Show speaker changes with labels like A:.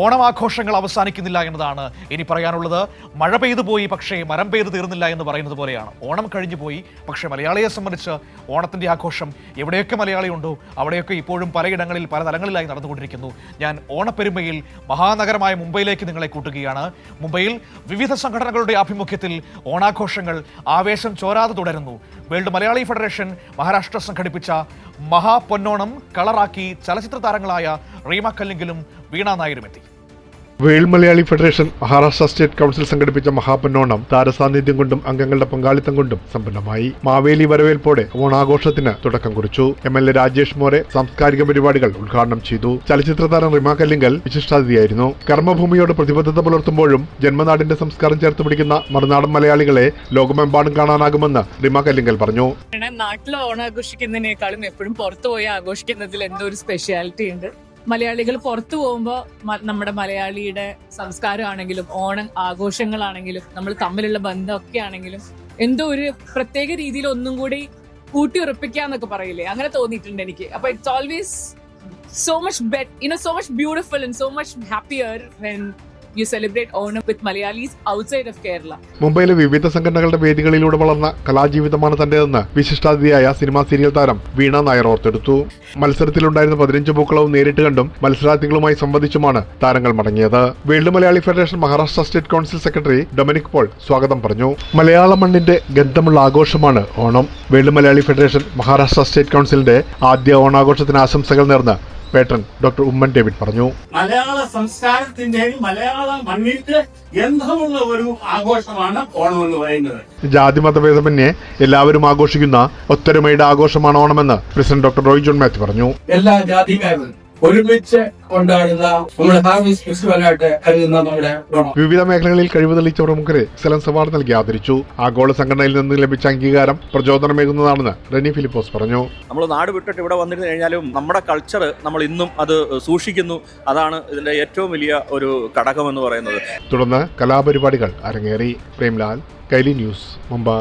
A: ഓണം ആഘോഷങ്ങൾ അവസാനിക്കുന്നില്ല എന്നതാണ് ഇനി പറയാനുള്ളത്. മഴ പെയ്തു പോയി പക്ഷേ മരം പെയ്തു തീർന്നില്ല എന്ന് പറയുന്നത് പോലെയാണ്. ഓണം കഴിഞ്ഞു പോയി പക്ഷേ മലയാളിയെ സംബന്ധിച്ച് ഓണത്തിന്റെ ആഘോഷം എവിടെയൊക്കെ മലയാളി ഉണ്ടോ അവിടെയൊക്കെ ഇപ്പോഴും പലയിടങ്ങളിൽ പല തലങ്ങളിലായി നടന്നുകൊണ്ടിരിക്കുന്നു. ഞാൻ ഓണപ്പെരുമയിൽ മഹാനഗരമായ മുംബൈയിലേക്ക് നിങ്ങളെ കൂട്ടുകയാണ്. മുംബൈയിൽ വിവിധ സംഘടനകളുടെ ആഭിമുഖ്യത്തിൽ ഓണാഘോഷങ്ങൾ ആവേശം ചോരാതെ തുടരുന്നു. വേൾഡ് മലയാളി ഫെഡറേഷൻ മഹാരാഷ്ട്ര സംഘടിപ്പിച്ച മഹാപൊന്നോണം കളറാക്കി ചലച്ചിത്ര താരങ്ങളായ റീമ കല്ലിങ്കിലും വീണാ നായരും എത്തി
B: World Malayali Federation Maharashtra State Council സംഘടിപ്പിച്ച മഹാപന്നോണം താരസാന്നിധ്യം കൊണ്ടും അംഗങ്ങളുടെ പങ്കാളിത്തം കൊണ്ടും സമ്പന്നമായി. മാവേലി വരവേൽപ്പോടെ ഓണാഘോഷത്തിന് തുടക്കം കുറിച്ചു. M L A Rajesh More സാംസ്കാരിക പരിപാടികൾ ഉദ്ഘാടനം ചെയ്തു. ചലച്ചിത്ര താരം റിമ കല്ലിങ്കൽ വിശിഷ്ടാതിഥിയായിരുന്നു. കർമ്മഭൂമിയോട് പ്രതിബദ്ധത പുലർത്തുമ്പോഴും ജന്മനാടിന്റെ സംസ്കാരം ചേർത്ത് പിടിക്കുന്ന മറുനാടൻ മലയാളികളെ ലോകമെമ്പാടും കാണാനാകുമെന്ന് റിമ കല്ലിങ്കൽ പറഞ്ഞു.
C: നാട്ടിൽ ഓണാഘോഷിക്കുന്നതിനേക്കാളും എപ്പോഴും പുറത്തു പോയി ആഘോഷിക്കുന്നതിൽ എന്തോ ഒരു സ്പെഷ്യാലിറ്റി ഉണ്ട്. മലയാളികൾ പുറത്തു പോകുമ്പോൾ നമ്മുടെ മലയാളിയുടെ സംസ്കാരമാണെങ്കിലും ഓണം ആഘോഷങ്ങളാണെങ്കിലും നമ്മൾ തമ്മിലുള്ള ബന്ധമൊക്കെ ആണെങ്കിലും എന്തോ ഒരു പ്രത്യേക രീതിയിൽ ഒന്നും കൂടി കൂട്ടി ഉറപ്പിക്കാന്നൊക്കെ പറയില്ലേ? അങ്ങനെ തോന്നിയിട്ടുണ്ട് എനിക്ക്. അപ്പൊ it's always so much bet you know so much beautiful and so much happier when you celebrate Onam with Malayalis outside of Kerala
B: മുംബൈയിലെ വിവിധ സംഘടനകളുടെ വേദികളിലൂടെ വളർന്ന കലാജീവിതമാണ് തന്റേതെന്ന് വിശിഷ്ടാതിഥിയായ സിനിമാ സീരിയൽ താരം വീണ നായർ ഓർത്തെടുത്തു. മത്സരത്തിലുണ്ടായിരുന്ന പതിനഞ്ച് പൂക്കളവും നേരിട്ട് കണ്ടും മത്സരാർത്ഥികളുമായി സംവദിച്ചുമാണ് താരങ്ങൾ മടങ്ങിയത്. World Malayali Federation Maharashtra State Council secretary Dominic Paul സ്വാഗതം പറഞ്ഞു. മലയാള മണ്ണിന്റെ ഗന്ധമുള്ള ആഘോഷമാണ് Onam. World Malayali Federation Maharashtra State കൗൺസിലിന്റെ ആദ്യ ഓണാഘോഷത്തിന് ആശംസകൾ നേർന്ന് പേട്രൺ ഡോക്ടർ ഉമ്മൻ ഡേവിഡ് പറഞ്ഞു.
D: മലയാള സംസ്കാരത്തിന്റെ മലയാള മണ്ണിന്റെ ഗന്ധമുള്ള ഒരു ആഘോഷമാണ് ഓണം എന്ന് പറയുന്നത്.
B: ജാതി മതഭേദമന്യേ എല്ലാവരും ആഘോഷിക്കുന്ന ഒത്തൊരുമയുടെ ആഘോഷമാണ് ഓണമെന്ന് പ്രസിഡന്റ് ഡോക്ടർ റോയ് ജോൺ മാത്യു പറഞ്ഞു.
E: എല്ലാ ജാതിക്കാരും ഒരുമിച്ച് കൊണ്ടാടുന്ന നമ്മുടെ ഹാർവിസ് ഫെസ്റ്റിവലായിട്ട് കരുതുന്ന നമ്മുടെ
B: വിവിധ മേഖലകളിൽ കഴിവ് തെളിയിച്ച പ്രമുഖരെ എക്സലൻസ് അവാർഡ് നൽകി ആദരിച്ചു. ആഗോള സംഘടനയിൽ നിന്ന് ലഭിച്ച അംഗീകാരം പ്രചോദനമേകുന്നതാണെന്ന് റെനി ഫിലിപ്പോസ് പറഞ്ഞു.
F: നമ്മൾ നാട് വിട്ടിട്ട് ഇവിടെ വന്നിരുന്നു കഴിഞ്ഞാലും നമ്മുടെ കൾച്ചർ നമ്മൾ ഇന്നും അത് സൂക്ഷിക്കുന്നു. അതാണ് ഇതിന്റെ ഏറ്റവും വലിയ ഒരു ഘടകം എന്ന് പറയുന്നത്.
B: തുടർന്ന് കലാപരിപാടികൾ അരങ്ങേറി. പ്രേംലാൽ കൈലി ന്യൂസ് മുംബൈ.